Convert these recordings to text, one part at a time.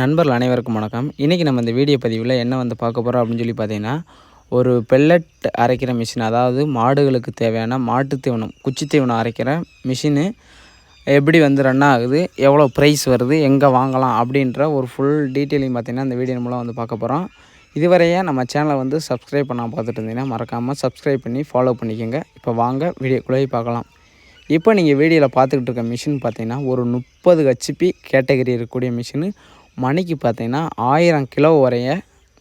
நண்பர்கள் அனைவருக்கும் வணக்கம். இன்றைக்கி நம்ம இந்த வீடியோ பதிவில் என்ன வந்து பார்க்க போகிறோம் அப்படின்னு சொல்லி பார்த்தீங்கன்னா ஒரு பெல்லட் அரைக்கிற மிஷின் அதாவது மாடுகளுக்கு தேவையான மாட்டு தீவனம் குச்சி தீவனம் அரைக்கிற மிஷினு எப்படி வந்து ரன் ஆகுது எவ்வளோ ப்ரைஸ் வருது எங்கே வாங்கலாம் அப்படின்ற ஒரு ஃபுல் டீட்டெயிலிங் பார்த்திங்கன்னா இந்த வீடியோ மூலம் வந்து பார்க்க போகிறோம் இதுவரையே நம்ம சேனலை வந்து சப்ஸ்கிரைப் பண்ணால் பார்த்துட்டு இருந்தீங்கன்னா மறக்காமல் சப்ஸ்கிரைப் பண்ணி ஃபாலோ பண்ணிக்கோங்க. இப்போ வாங்க வீடியோக்குள்ளேயே பார்க்கலாம். இப்போ நீங்கள் வீடியோவில் பார்த்துக்கிட்டு இருக்க மிஷின் பார்த்தீங்கன்னா ஒரு முப்பது ஹெச்பி கேட்டகரி இருக்கக்கூடிய மிஷினு மணிக்கு பார்த்தீங்கன்னா ஆயிரம் கிலோ வரைய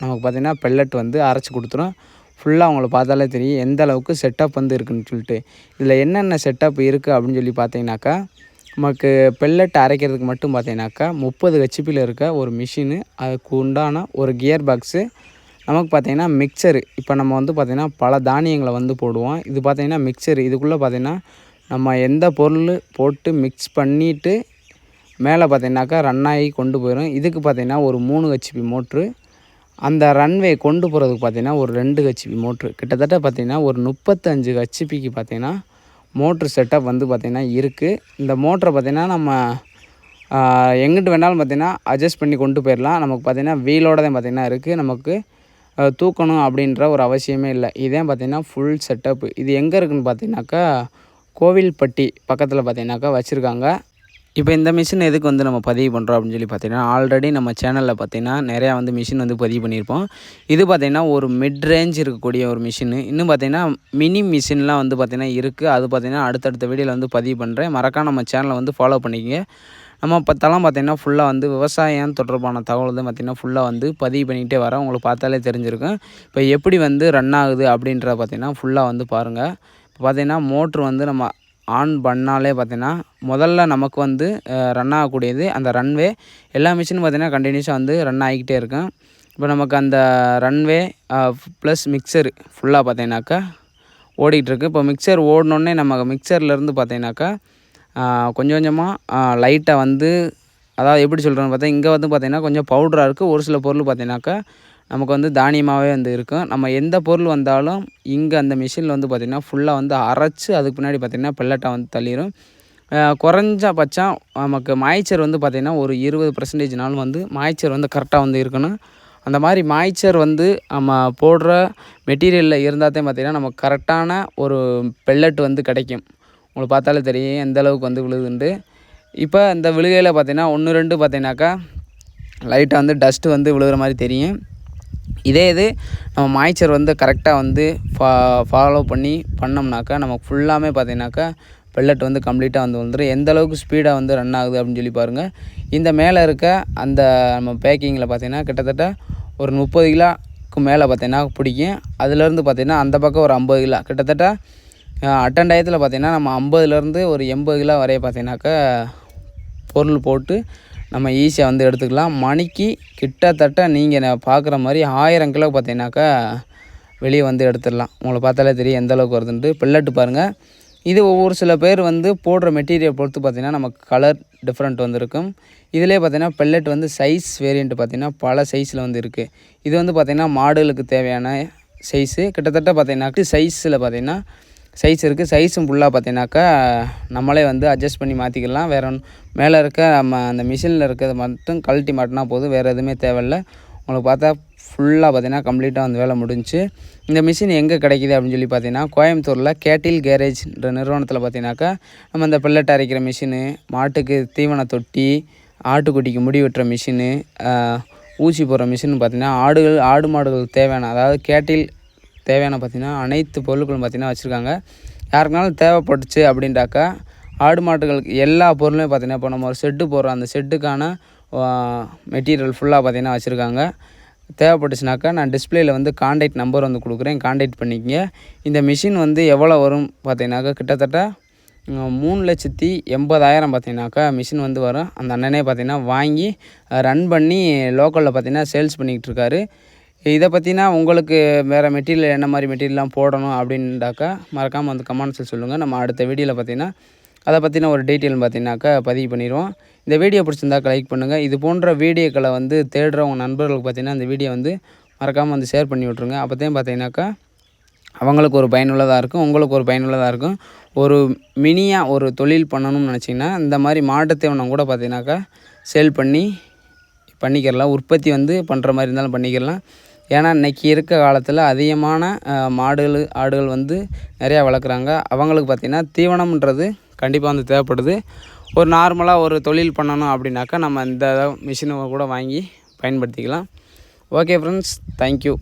நமக்கு பார்த்திங்கன்னா பெல்லட் வந்து அரைச்சி கொடுத்துரும். ஃபுல்லாக அவங்கள பார்த்தாலே தெரியும் எந்த அளவுக்கு செட்டப் வந்து இருக்குன்னு சொல்லிட்டு. இதில் என்னென்ன செட்டப் இருக்குது அப்படின்னு சொல்லி பார்த்தீங்கன்னாக்கா நமக்கு பெல்லட் அரைக்கிறதுக்கு மட்டும் பார்த்தீங்கன்னாக்கா முப்பது ஹெச்பியில் இருக்க ஒரு மிஷினு அதுக்கு உண்டான ஒரு கியர் பாக்ஸு நமக்கு பார்த்திங்கன்னா மிக்சரு இப்போ நம்ம வந்து பார்த்திங்கன்னா பல தானியங்களை வந்து போடுவோம். இது பார்த்திங்கன்னா மிக்சரு இதுக்குள்ளே பார்த்திங்கன்னா நம்ம எந்த பொருள் போட்டு மிக்ஸ் பண்ணிவிட்டு மேலே பார்த்தீங்கன்னாக்கா ரன் ஆகி கொண்டு போயிடும் இதுக்கு பார்த்தீங்கன்னா ஒரு மூணு ஹெச்பி மோட்ரு அந்த ரன்வே கொண்டு போகிறதுக்கு பார்த்தீங்கன்னா ஒரு ரெண்டு ஹெச்பி மோட்ரு கிட்டத்தட்ட பார்த்திங்கன்னா ஒரு முப்பத்தஞ்சு ஹெச்பிக்கு பார்த்தீங்கன்னா மோட்ரு செட்டப் வந்து பார்த்திங்கன்னா இருக்குது இந்த மோட்டரை பார்த்திங்கன்னா நம்ம எங்கிட்டு வேணாலும் பார்த்திங்கன்னா அட்ஜஸ்ட் பண்ணி கொண்டு போயிடலாம் நமக்கு பார்த்திங்கன்னா வீலோட தான் பார்த்திங்கன்னா இருக்குது நமக்கு தூக்கணும் அப்படின்ற ஒரு அவசியமே இல்லை. இதே பார்த்திங்கன்னா ஃபுல் செட்டப் இது எங்கே இருக்குதுன்னு பார்த்தீங்கன்னாக்கா கோவில்பட்டி பக்கத்தில் பார்த்திங்கனாக்கா வச்சுருக்காங்க. இப்போ இந்த மிஷின் எதுக்கு வந்து நம்ம பதிவு பண்ணுறோம் அப்படின்னு சொல்லி பார்த்தீங்கன்னா ஆல்ரெடி நம்ம சேனலில் பார்த்தீங்கன்னா நிறையா வந்து மிஷின் வந்து பதிவு பண்ணியிருப்போம். இது பார்த்திங்கன்னா ஒரு மிட் ரேஞ்ச் இருக்கக்கூடிய ஒரு மிஷினு. இன்னும் பார்த்தீங்கன்னா மினி மிஷின்லாம் வந்து பார்த்திங்கன்னா இருக்குது அது பார்த்திங்கன்னா அடுத்தடுத்த வீடியோவில் வந்து பதிவு பண்ணுறேன் மறக்காம நம்ம சேனலை வந்து ஃபாலோ பண்ணிக்கங்க. நம்ம பத்தெல்லாம் பார்த்திங்கன்னா ஃபுல்லாக வந்து விவசாயம் தொடர்பான தகவல் வந்து பார்த்திங்கன்னா ஃபுல்லாக வந்து பதிவு பண்ணிக்கிட்டே வரேன். உங்களுக்கு பார்த்தாலே தெரிஞ்சிருக்கும். இப்போ எப்படி வந்து ரன் ஆகுது அப்படின்றத பார்த்திங்கன்னா ஃபுல்லாக வந்து பாருங்கள் இப்போ பார்த்திங்கன்னா மோட்ரு வந்து நம்ம ஆன் பண்ணாலே பார்த்தீங்கன்னா முதல்ல நமக்கு வந்து ரன் ஆகக்கூடியது அந்த ரன்வே எல்லா மிஷினும் பார்த்தீங்கன்னா கண்டினியூஸாக வந்து ரன் ஆகிக்கிட்டே இருக்கும். இப்போ நமக்கு அந்த ரன்வே ப்ளஸ் மிக்சர் ஃபுல்லாக பார்த்தீங்கன்னாக்கா ஓடிக்கிட்டுருக்கு இப்போ மிக்சர் ஓடினோடனே நம்ம மிக்சர்லேருந்து பார்த்தீங்கன்னாக்கா கொஞ்சம் கொஞ்சமாக லைட்டாக வந்து அதாவது எப்படி சொல்கிறேன்னு பார்த்தா இங்கே வந்து பார்த்திங்கன்னா கொஞ்சம் பவுடராக இருக்குது ஒரு சில பொருள் பார்த்தீங்கன்னாக்கா நமக்கு வந்து தானியமாகவே வந்து இருக்கும். நம்ம எந்த பொருள் வந்தாலும் இங்கே அந்த மிஷினில் வந்து பார்த்திங்கன்னா ஃபுல்லாக வந்து அரைச்சி அதுக்கு பின்னாடி பார்த்திங்கன்னா பெல்லட்டை வந்து தள்ளிடும் குறைஞ்சபட்சம் நமக்கு மாய்ச்சர் வந்து பார்த்திங்கன்னா ஒரு இருபது பர்சன்டேஜ்னாலும் வந்து மாய்ச்சர் வந்து கரெக்டாக வந்து இருக்கணும். அந்த மாதிரி மாய்ச்சர் வந்து நம்ம போடுற மெட்டீரியலில் இருந்தால் பார்த்திங்கன்னா நமக்கு கரெக்டான ஒரு பெல்லட் வந்து கிடைக்கும். உங்களுக்கு பார்த்தாலே தெரியும் எந்த அளவுக்கு வந்து விழுதுண்டு இப்போ இந்த விழுகையில் பார்த்தீங்கன்னா ஒன்று ரெண்டு பார்த்தீங்கன்னாக்கா லைட்டாக வந்து டஸ்ட்டு வந்து விழுகிற மாதிரி தெரியும். இதே இது நம்ம மாய்ச்சர் வந்து கரெக்டாக வந்து ஃபா ஃபாலோ பண்ணி பண்ணோம்னாக்கா நமக்கு ஃபுல்லாமே பார்த்தீங்கன்னாக்கா பெல்லட் வந்து கம்ப்ளீட்டாக வந்து வந்துடும் எந்த அளவுக்கு ஸ்பீடாக வந்து ரன் ஆகுது அப்படின்னு சொல்லி பாருங்கள் இந்த மேலே இருக்க அந்த நம்ம பேக்கிங்கில் பார்த்தீங்கன்னா கிட்டத்தட்ட ஒரு முப்பது கிலோக்கு மேலே பார்த்தீங்கன்னா பிடிக்கும். அதுலேருந்து பார்த்தீங்கன்னா அந்த பக்கம் ஒரு ஐம்பது கிலோ. கிட்டத்தட்ட அட்டண்டாயத்தில் பார்த்திங்கன்னா நம்ம ஐம்பதுலேருந்து ஒரு எண்பது கிலோ வரைய பார்த்தீங்கன்னாக்கா பொருள் போட்டு நம்ம ஈஸியாக வந்து எடுத்துக்கலாம். மணிக்கு கிட்டத்தட்ட நீங்கள் பார்க்குற மாதிரி ஆயிரம் கிலோ பார்த்தீங்கன்னாக்கா வெளியே வந்து எடுத்துடலாம். உங்களை பார்த்தாலே தெரியும் எந்த அளவுக்கு வருதுன்ட்டு. பில்லட்டு பாருங்கள் இது ஒவ்வொரு சில பேர் வந்து போடுற மெட்டீரியல் பொறுத்து பார்த்திங்கன்னா நமக்கு கலர் டிஃப்ரெண்ட் வந்துருக்கும். இதிலே பார்த்தீங்கன்னா பெல்லட் வந்து சைஸ் வேரியண்ட் பார்த்திங்கன்னா பல சைஸில் வந்து இருக்குது இது வந்து பார்த்திங்கன்னா மாடுகளுக்கு தேவையான சைஸு கிட்டத்தட்ட பார்த்திங்கன்னா சைஸில் பார்த்திங்கன்னா சைஸ் இருக்குது சைஸும் ஃபுல்லாக பார்த்தீங்கன்னாக்கா நம்மளே வந்து அட்ஜஸ்ட் பண்ணி மாற்றிக்கலாம் வேறு ஒன்று மேலே இருக்க நம்ம அந்த மிஷினில் இருக்கிறது மட்டும் கழட்டி மாட்டினா போதும். வேறு எதுவுமே தேவையில்ல. உங்களுக்கு பார்த்தா ஃபுல்லாக பார்த்தீங்கன்னா கம்ப்ளீட்டாக அந்த வேலை முடிஞ்சுச்சு. இந்த மிஷின் எங்கே கிடைக்கிது அப்படின்னு சொல்லி பார்த்தீங்கன்னா கோயம்புத்தூரில் கேட்டில் கேரேஜ்ன்ற நிறுவனத்தில் பார்த்தீங்கன்னாக்கா நம்ம இந்த பில்லட் அரைக்கிற மிஷினு மாட்டுக்கு தீவன தொட்டி ஆட்டுக்குட்டிக்கு முடி வெட்டுற மிஷினு ஊசி போடுற மிஷின் பார்த்தீங்கன்னா ஆடுகள் ஆடு மாடுகளுக்கு தேவையான அதாவது கேட்டில் தேவையான பார்த்திங்கன்னா அனைத்து பொருட்களும் பார்த்திங்கன்னா வச்சுருக்காங்க. யாருக்குனாலும் தேவைப்பட்டுச்சு அப்படின்ட்டாக்கா ஆடு மாடுகளுக்கு எல்லா பொருளுமே பார்த்திங்கன்னா இப்போ நம்ம ஒரு செட்டு போடுறோம். அந்த செட்டுக்கான மெட்டீரியல் ஃபுல்லாக பார்த்திங்கன்னா வச்சுருக்காங்க. தேவைப்பட்டுச்சுனாக்கா நான் டிஸ்பிளேயில் வந்து காண்டாக்ட் நம்பர் வந்து கொடுக்குறேன். காண்டாக்ட் பண்ணிக்கங்க. இந்த மிஷின் வந்து எவ்வளோ வரும் பார்த்தீங்கன்னாக்கா கிட்டத்தட்ட மூணு லட்சத்தி எண்பதாயிரம் பார்த்தீங்கன்னாக்கா மிஷின் வந்து வரும். அந்த அண்ணனே பார்த்தீங்கன்னா வாங்கி ரன் பண்ணி லோக்கலில் பார்த்தீங்கன்னா சேல்ஸ் பண்ணிக்கிட்டு இருக்காரு. இதை பற்றினா உங்களுக்கு வேறு மெட்டீரியல் என்ன மாதிரி மெட்டீரியல்லாம் போடணும் அப்படின்டாக்கா மறக்காமல் வந்து கமெண்ட்ஸில் சொல்லுங்கள் நம்ம அடுத்த வீடியோவில் பார்த்தீங்கன்னா அதை பற்றின ஒரு டீட்டெயில் பார்த்தீங்கன்னாக்கா பதிவு பண்ணிடுவோம். இந்த வீடியோ பிடிச்சிருந்தாக்கா லைக் பண்ணுங்கள் இது போன்ற வீடியோக்களை வந்து தேடுறவங்க நண்பர்களுக்கு பார்த்தீங்கன்னா இந்த வீடியோ வந்து மறக்காமல் வந்து ஷேர் பண்ணி விட்ருங்க அப்போ தான் பார்த்தீங்கன்னாக்கா அவங்களுக்கு ஒரு பயனுள்ளதாக இருக்கும் உங்களுக்கு ஒரு பயனுள்ளதாக இருக்கும். ஒரு மினியாக ஒரு தொழில் பண்ணணும்னு நினச்சிங்கன்னா இந்த மாதிரி மாட்டுத்தேவனம் கூட பார்த்தீங்கன்னாக்கா சேல் பண்ணி பண்ணிக்கிறலாம். உற்பத்தி வந்து பண்ணுற மாதிரி இருந்தாலும் பண்ணிக்கிறலாம் ஏன்னா இன்றைக்கி இருக்க காலத்தில் அதிகமான மாடுகள் ஆடுகள் வந்து நிறையா வளர்க்குறாங்க. அவங்களுக்கு பார்த்திங்கன்னா தீவனம்ன்றது கண்டிப்பாக வந்து தேவைப்படுது. ஒரு நார்மலாக ஒரு தொழில் பண்ணணும் அப்படின்னாக்கா நம்ம இந்த மிஷினை கூட வாங்கி பயன்படுத்திக்கலாம். Okay friends thank you